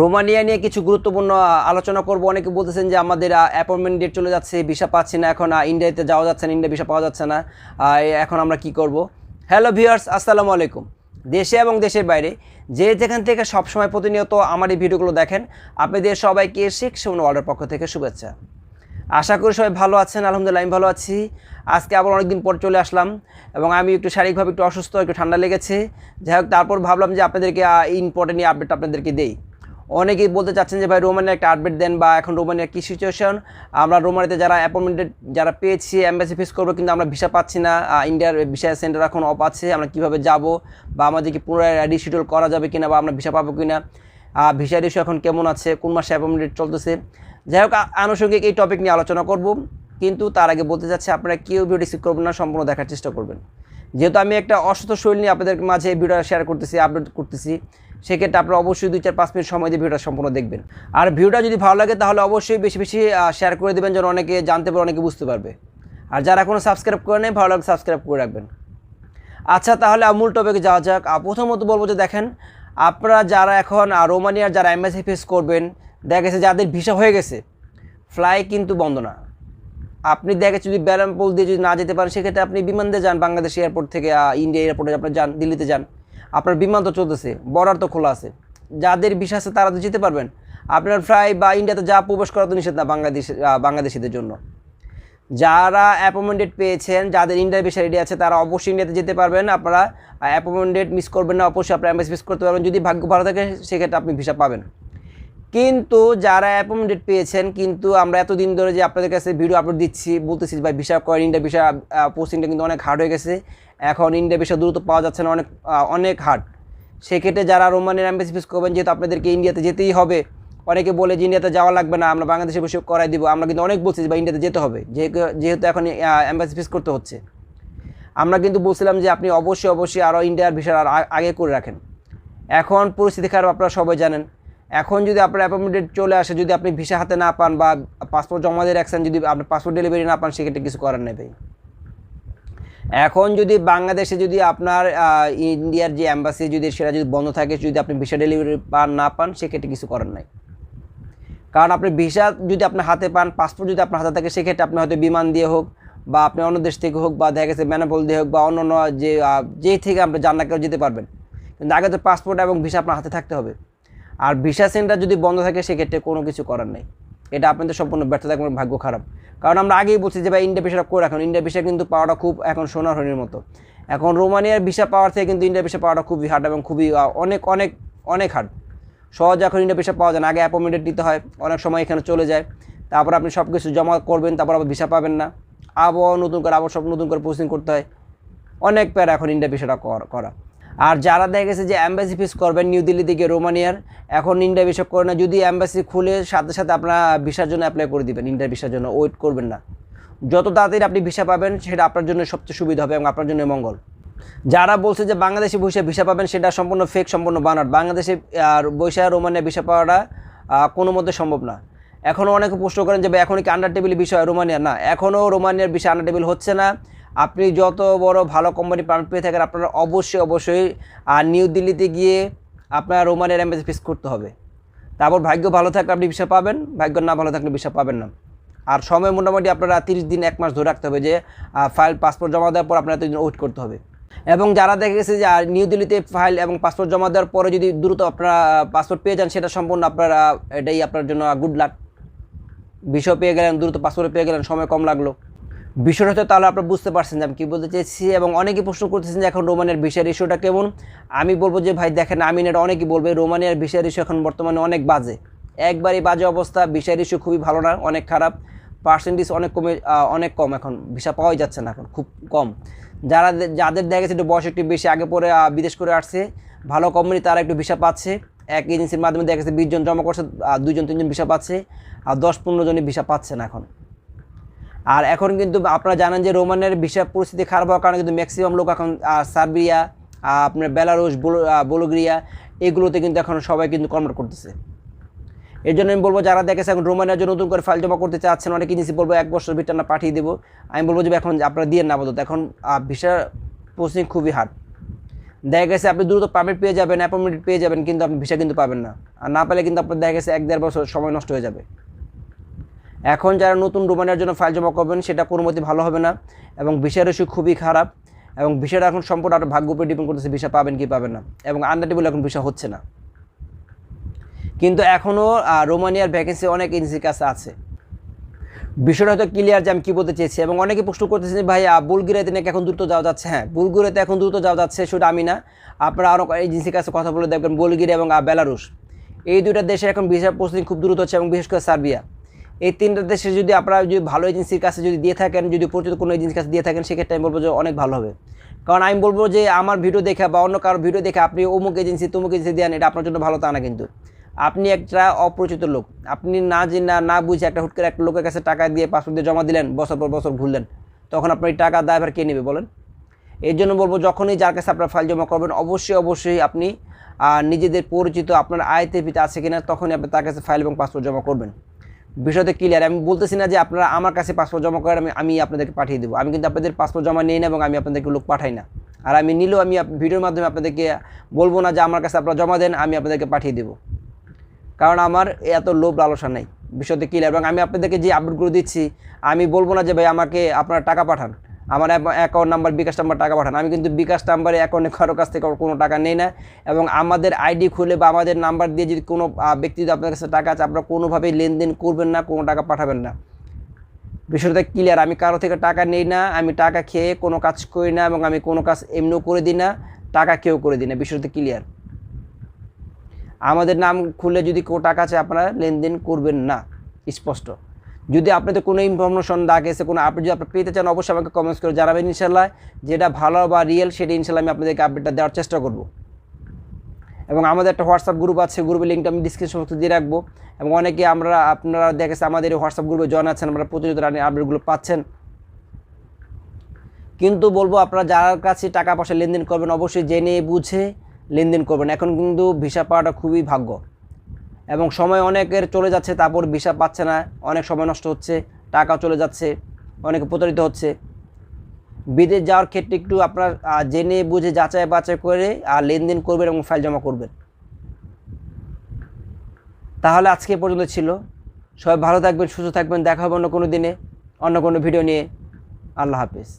Romania নিয়ে কিছু গুরুত্বপূর্ণ আলোচনা করব। অনেকে বলতেছেন যে আমাদের অ্যাপয়েন্টমেন্ট ডেট চলে যাচ্ছে ভিসা পাচ্ছি না, এখন ইন্ডিয়াতে যাওয়া যাচ্ছে না, ইন্ডিয়া ভিসা পাওয়া যাচ্ছে না এখন আমরা কি করব? হ্যালো ভিউয়ার্স আসসালামু আলাইকুম। দেশে এবং দেশের বাইরে যে যেখান থেকে সবসময় প্রতিনিয়ত আমার এই ভিডিওগুলো দেখেন, আপনাদের সবাইকে শিখ সুমন ওয়ার্ল্ডের পক্ষ থেকে শুভেচ্ছা। আশা করি সবাই ভালো আছেন, আলহামদুলিল্লাহ আমি ভালো আছি। আজকে আবার অনেকদিন পর চলে আসলাম এবং আমি একটু শারীরিকভাবে একটু অসুস্থ, একটু ঠান্ডা লেগেছে। যাই হোক, তারপর ভাবলাম যে আপনাদেরকে ইম্পর্টেন্ট আপডেট আপনাদেরকে দেই। অনেকেই বলতে চাচ্ছেন যে ভাই রোমানের একটা আপডেট দেন বা এখন রোমানের কী সিচুয়েশন আমরা রোমানিতে যারা অ্যাপয়েন্টমেন্ট যারা পেয়েছি অ্যাম্বাসি ফেস করব, কিন্তু আমরা ভিসা পাচ্ছি না। ইন্ডিয়ার ভিসা সেন্টার এখন অফ আছে, আমরা কীভাবে যাব? বা আমাদেরকে পুনরায় রিশিডিউল করা যাবে কিনা বা আমরা ভিসা পাবো কিনা? ভিসা ইস্যু এখন কেমন আছে? কোন মাসে অ্যাপয়েন্টমেন্ট চলতেছে? যাই হোক আনুষঙ্গিক এই টপিক নিয়ে আলোচনা করব। কিন্তু তার আগে বলতে চাচ্ছি, আপনারা কেউ ভিডিও রিসিভ করবেন না, সম্পূর্ণ দেখার চেষ্টা করবেন। যেহেতু আমি একটা অসুস্থ শরীর নিয়ে আপনাদের মাঝে এই ভিডিওটা শেয়ার করতেছি আপলোড করতেছি সেক্ষেত্রে আপনারা অবশ্যই দুই চার পাঁচ মিনিট সময় দিয়ে ভিডিওটা সম্পূর্ণ দেখবেন। আর ভিডিওটা যদি ভালো লাগে, তাহলে অবশ্যই বেশি বেশি শেয়ার করে দেবেন, যেন অনেকে জানতে পারে, অনেকে বুঝতে পারবে। আর যারা এখনও সাবস্ক্রাইব করে নেই, ভালো লাগে সাবস্ক্রাইব করে রাখবেন। আচ্ছা তাহলে মূল টপিকে যাওয়া যাক। প্রথমত বলব যে দেখেন, আপনারা যারা এখন রোমানিয়ার যারা এমএসএ ফেস করবেন, দেখা গেছে যাদের ভিসা হয়ে গেছে ফ্লাই কিন্তু বন্ধ না। আপনি দেখে যদি ব্যারামপুল দিয়ে যদি না যেতে পারেন, সেক্ষেত্রে আপনি বিমান দিয়ে যান, বাংলাদেশ এয়ারপোর্ট থেকে ইন্ডিয়া এয়ারপোর্টে আপনি যান, দিল্লিতে যান। আপনার বিমান তো চলতেছে বর্ডার তো খোলা আছে। যাদের ভিসা আছে তারা তো যেতে পারবেন। আপনার ফ্লাই বা ইন্ডিয়াতে যা প্রবেশ করা তো নিষেধ না বাংলাদেশ বাংলাদেশিদের জন্য। যারা অ্যাপয়েন্টমেন্ট পেয়েছেন, যাদের ইন্ডিয়ার ভিসা রেডি আছে, তারা অবশ্যই ইন্ডিয়াতে যেতে পারবেন। আপনারা অ্যাপয়েন্টমেন্ট মিস করবেন না, অবশ্যই আপনার এমএস মিস করতে পারবেন। যদি ভাগ্য ভালো থাকে, সেক্ষেত্রে আপনি ভিসা পাবেন। কিন্তু যারা অ্যাপয়েন্টমেন্ট পেয়েছেন, কিন্তু আমরা এতদিন ধরে যে আপনাদের কাছে ভিডিও আপলোড দিচ্ছি, বলতেছি ভাই ভিসা কয়েন ইন্ডিয়া ভিসা পোস্টিংটা কিন্তু অনেক হার্ড হয়ে গেছে। এখন ইন্ডিয়া ভিসা দ্রুত পাওয়া যাচ্ছে না, অনেক অনেক হার্ড সেক্ষেত্রে যারা রোমানের অ্যাম্বাসি ফিস করবেন, যেহেতু আপনাদেরকে ইন্ডিয়াতে যেতেই হবে, অনেকে বলে যে ইন্ডিয়াতে যাওয়া লাগবে না, আমরা বাংলাদেশে বসে করাই দিব, আমরা কিন্তু অনেক বলছি বা ইন্ডিয়াতে যেতে হবে যেহেতু এখন অ্যাম্বাসি ফিস করতে হচ্ছে। আমরা কিন্তু বলছিলাম যে আপনি অবশ্যই অবশ্যই আরও ইন্ডিয়ার ভিসা আর আগে করে রাখেন। এখন পরিস্থিতি খারাপ, আপনারা সবাই জানেন। এখন যদি আপনার অ্যাপয়েন্টমেন্ট চলে আসে, যদি আপনি ভিসা হাতে না পান বা পাসপোর্ট জমা দিয়ে রাখছেন, যদি আপনার পাসপোর্ট ডেলিভারি না পান, সেক্ষেত্রে কিছু করার নেই এখন যদি বাংলাদেশে যদি আপনার ইন্ডিয়ার যে অ্যাম্বাসি যদি সেটা যদি বন্ধ থাকে, যদি আপনি ভিসা ডেলিভারি পান, না পান, সেক্ষেত্রে কিছু করার নাই। কারণ আপনি ভিসা যদি আপনার হাতে পান পাসপোর্ট যদি আপনার হাতে থাকে, সেক্ষেত্রে আপনি হয়তো বিমান দিয়ে হোক বা আপনি অন্য দেশ থেকে হোক বা দেখা গেছে ম্যানাপল দিয়ে হোক বা অন্য অন্য যে যেই থেকে আপনি জান্না কেউ যেতে পারবেন। কিন্তু আগে তো পাসপোর্ট এবং ভিসা আপনার হাতে থাকতে হবে। আর ভিসা সেন্টার যদি বন্ধ থাকে, সেক্ষেত্রে কোনো কিছু করার নেই। এটা আপনাদের সম্পূর্ণ ব্যর্থতা এবং ভাগ্য খারাপ। কারণ আমরা আগেই বলছি যে ভাই ইন্ডিয়া ভিসাটা করে রাখুন। ইন্ডিয়া ভিসা কিন্তু পাওয়াটা খুব এখন সোনার হরিণের মতো। এখন রোমানিয়ার ভিসা পাওয়ার থেকে কিন্তু ইন্ডিয়া ভিসা পাওয়াটা খুবই হার্ড এবং খুবই অনেক অনেক অনেক হার্ড সহজে এখন ইন্ডিয়া ভিসা পাওয়া যায় না। আগে অ্যাপয়েন্টমেন্ট নিতে হয়। অনেক সময় এখানে চলে যায়। তারপর আপনি সব কিছু জমা করবেন, তারপর আবার ভিসা পাবেন না। আবার নতুন করে, আবার সব নতুন করে প্রসেসিং করতে হয়। অনেক প্যারা এখন ইন্ডিয়া ভিসাটা করা। আর যারা দেখা গেছে যে অ্যাম্বাসি ফিস করবেন নিউ দিল্লি থেকে রোমানিয়ার, এখন ইন্ডিয়া ভিসা করে না, যদি অ্যাম্বাসি খুলে সাথে সাথে আপনার ভিসার জন্য অ্যাপ্লাই করে দিবেন ইন্ডিয়া ভিসার জন্য ওয়েট করবেন না। যত তাড়াতাড়ি আপনি ভিসা পাবেন, সেটা আপনার জন্য সবচেয়ে সুবিধা হবে এবং আপনার জন্য মঙ্গল। যারা বলছে যে বাংলাদেশে বসে ভিসা পাবেন, সেটা সম্পূর্ণ ফেক সম্পূর্ণ বানার বাংলাদেশে, আর বৈশা রোমানিয়া ভিসা পাওয়াটা কোনো মধ্যে সম্ভব না। এখনও অনেকে প্রশ্ন করেন যে এখন কি আন্ডার টেবিল বিষয় রোমানিয়া না এখনও রোমানিয়ার বিষয় আন্ডার টেবিল হচ্ছে না। আপনি যত বড় ভালো কোম্পানি পারমিট পেয়ে থাকেন, আপনারা অবশ্যই অবশ্যই নিউ দিল্লিতে গিয়ে আপনার রোমানের অ্যাম্বাসি ফিস করতে হবে। তারপর ভাগ্য ভালো থাকলে আপনি ভিসা পাবেন, ভাগ্য না ভালো থাকলে ভিসা পাবেন না। আর সময় মোটামুটি আপনারা তিরিশ দিন, এক মাস ধরে রাখতে হবে যে ফাইল পাসপোর্ট জমা দেওয়ার পর আপনার এতদিন ওয়েট করতে হবে। এবং যারা দেখে গেছে যে নিউ দিল্লিতে ফাইল এবং পাসপোর্ট জমা দেওয়ার পরে যদি দ্রুত আপনারা পাসপোর্ট পেয়ে যান, সেটা সম্পূর্ণ আপনারা, এটাই আপনার জন্য গুড লাক বিষয় পেয়ে গেলেন, দ্রুত পাসপোর্ট পেয়ে গেলেন, সময় কম লাগল। বিষয়টা হয়তো তাহলে আপনারা বুঝতে পারছেন যে আমি কী বলতে চেয়েছি এবং অনেকে প্রশ্ন করতেছেন যে এখন রোমানের ভিসার ইস্যুটা কেমন। আমি বলব যে ভাই দেখেন আমি এটা অনেকেই বলবে রোমানিয়ার ভিসার ইস্যু এখন বর্তমানে অনেক বাজে। একবারই বাজে অবস্থা ভিসার ইস্যু খুবই ভালো না অনেক খারাপ। পার্সেন্টেজ অনেক কমে অনেক কম এখন ভিসা পাওয়াই যাচ্ছে না এখন খুব কম। যারা যাদের দেখা গেছে একটু বয়স একটু বেশি আগে পরে বিদেশ করে আসছে ভালো কোম্পানি তারা একটু ভিসা পাচ্ছে। এক এজেন্সির মাধ্যমে দেখা গেছে বিশ জন জমা করছে আহ, দুইজন তিনজন ভিসা পাচ্ছে আর দশ পনেরো জনই ভিসা পাচ্ছে না এখন। আর এখন কিন্তু আপনারা জানেন যে রোমানের ভিসা পরিস্থিতি খারাপ হওয়ার কারণে কিন্তু ম্যাক্সিমাম লোক এখন সার্বিয়া আপনার বেলারুশ বোলোগ্রিয়া এগুলোতে কিন্তু এখন সবাই কিন্তু কনভার্ট করতেছে। এর জন্য আমি বলব যারা দেখেছে এখন রোমানিয়ার জন্য নতুন করে ফাইল জমা করতে চাচ্ছেন, অনেক এজেন্সি বলব এক বছর ভিতর না পাঠিয়ে দেবো। আমি বলব যে এখন আপনারা দিয়ে না এখন ভিসা প্রসেসিং খুবই হার্ড দেখা গেছে আপনি দ্রুত পারমিট পেয়ে যাবেন অ্যাপয়েন্টমেন্ট পেয়ে যাবেন, কিন্তু আপনি ভিসা কিন্তু পাবেন না। আর না পেলে কিন্তু আপনার দেখা গেছে এক দেড় বছর সময় নষ্ট হয়ে যাবে। এখন যারা নতুন রোমানিয়ার জন্য ফাইল জমা করবেন, সেটা কোনো মতে ভালো হবে না এবং ভিসার ইস্যু খুবই খারাপ এবং ভিসাটা এখন সম্পূর্ণ আপনার ভাগ্য উপরে ডিপেন্ড করতেছে ভিসা পাবেন কি পাবেন না এবং আনডাটেবল এখন ভিসা হচ্ছে না। কিন্তু এখনও রোমানিয়ার ভ্যাকেন্সি অনেক এজেন্সির কাছে আছে। বিষয়টা হয়তো ক্লিয়ার যে আমি কী বলতে চেয়েছি এবং অনেকে প্রশ্ন করতেছেন ভাই বুলগিরাতে নাকি এখন দ্রুত যাওয়া যাচ্ছে? হ্যাঁ বুলগিরাতে এখন দ্রুত যাওয়া যাচ্ছে সেটা আমি না। আপনারা আরও এজেন্সির কাছে কথা বলে দেখবেন বুলগিরি এবং বেলারুশ। এই দুইটা দেশে এখন ভিসা প্রসেসিং খুব দ্রুত হচ্ছে এবং বিশেষ করে সার্বিয়া। এই তিনটা দেশে যদি আপনারা যদি ভালো এজেন্সির কাছে যদি দিয়ে থাকেন, যদি পরিচিত কোনো এজেন্সির কাছে দিয়ে থাকেন, সেক্ষেত্রে আমি বলব যে অনেক ভালো হবে। কারণ আমি বলব যে আমার ভিডিও দেখে বা অন্য কারও ভিডিও দেখে আপনি অমুক এজেন্সি তমুক এজেন্সি দেন এটা আপনার জন্য ভালো তা না কিন্তু। আপনি একটা অপরিচিত লোক, আপনি না যে না না বুঝে একটা হুট করে একটা লোকের কাছে টাকা দিয়ে পাসপোর্ট দিয়ে জমা দিলেন, বছর পর বছর ঘুরলেন তখন আপনার এই টাকা দায়ভার কে নেবে বলেন? এর জন্য বলব যখনই যার কাছে আপনার ফাইল জমা করবেন, অবশ্যই অবশ্যই আপনি নিজেদের পরিচিত, আপনার আয়তের ভিতরে আছে কিনা, তখনই আপনি তার কাছে ফাইল এবং পাসপোর্ট জমা করবেন। বিষয়টা ক্লিয়ার আমি বলতেছি না যে আপনারা আমার কাছে পাসপোর্ট জমা করেন আমি আমি আপনাদেরকে পাঠিয়ে দেবো। আমি কিন্তু আপনাদের পাসপোর্ট জমা নিই না এবং আমি আপনাদেরকে লোক পাঠাই না। আর আমি নিলেও আমি ভিডিওর মাধ্যমে আপনাদেরকে বলব না যে আমার কাছে আপনারা জমা দেন, আমি আপনাদেরকে পাঠিয়ে দেবো। কারণ আমার এত লোভ লালসা নেই। বিষয়তে ক্লিয়ার এবং আমি আপনাদেরকে যে আপডেটগুলো দিচ্ছি, আমি বলব না যে ভাই আমাকে আপনারা টাকা পাঠান। আমার অ্যাকাউন্ট নাম্বার বিকাশ নাম্বার টাকা পাঠান। আমি কিন্তু বিকাশ নাম্বারে অ্যাকাউন্টে কারও কাছ থেকে কোনো টাকা নেই না এবং আমাদের আইডি খুলে বা আমাদের নাম্বার দিয়ে যদি কোনো ব্যক্তি যদি আপনার কাছে টাকা আছে, আপনারা কোনোভাবেই লেনদেন করবেন না, কোনো টাকা পাঠাবেন না। বিষয়টা ক্লিয়ার আমি কারও থেকে টাকা নেই না, আমি টাকা খেয়ে কোনো কাজ করি না এবং আমি কোনো কাজ এমনিও করে দিই না, টাকা কেউ করে দিই না, বিষয়টা ক্লিয়ার আমাদের নাম খুলে যদি কোনো টাকা আছে, আপনারা লেনদেন করবেন না, স্পষ্ট। যদি আপনাদের কোনো ইনফরমেশন দাগ এসে কোনো আপডেট যদি আপনি পেতে চান, অবশ্যই আমাকে কমেন্টস করে জানাবেন ইনশাল্লাহ যেটা ভালো বা রিয়েল সেটা ইনশাল্লাহ আমি আপনাদেরকে আপডেটটা দেওয়ার চেষ্টা করব। এবং আমাদের একটা হোয়াটসঅ্যাপ গ্রুপ আছে গ্রুপের লিঙ্কটা আমি ডিসক্রিপশন বক্সে দিয়ে রাখব। এবং অনেকে আমরা, আপনারা দেখেছে আমাদের এই হোয়াটসঅ্যাপ গ্রুপে জয়েন আছেন আমরা প্রতিনিয়ত আপডেটগুলো পাচ্ছেন। কিন্তু বলব আপনারা যার কাছে টাকা পয়সা লেনদেন করবেন, অবশ্যই জেনে বুঝে লেনদেন করবেন। এখন কিন্তু ভিসা পাওয়াটা খুবই ভাগ্য। এবং সময় অনেকের চলে যাচ্ছে, তারপর ভিসা পাচ্ছে না, অনেক সময় নষ্ট হচ্ছে টাকা চলে যাচ্ছে, অনেকে প্রতারিত হচ্ছে। বিদেশ যাওয়ার ক্ষেত্রে একটু আপনার জেনে বুঝে যাচাই বাছাই করে আর লেনদেন করবেন এবং ফাইল জমা করবেন। তাহলে আজকে পর্যন্ত ছিল। সবাই ভালো থাকবেন, সুস্থ থাকবেন, দেখা হবে অন্য কোনো দিনে, অন্য কোনো ভিডিও নিয়ে। আল্লাহ হাফিজ।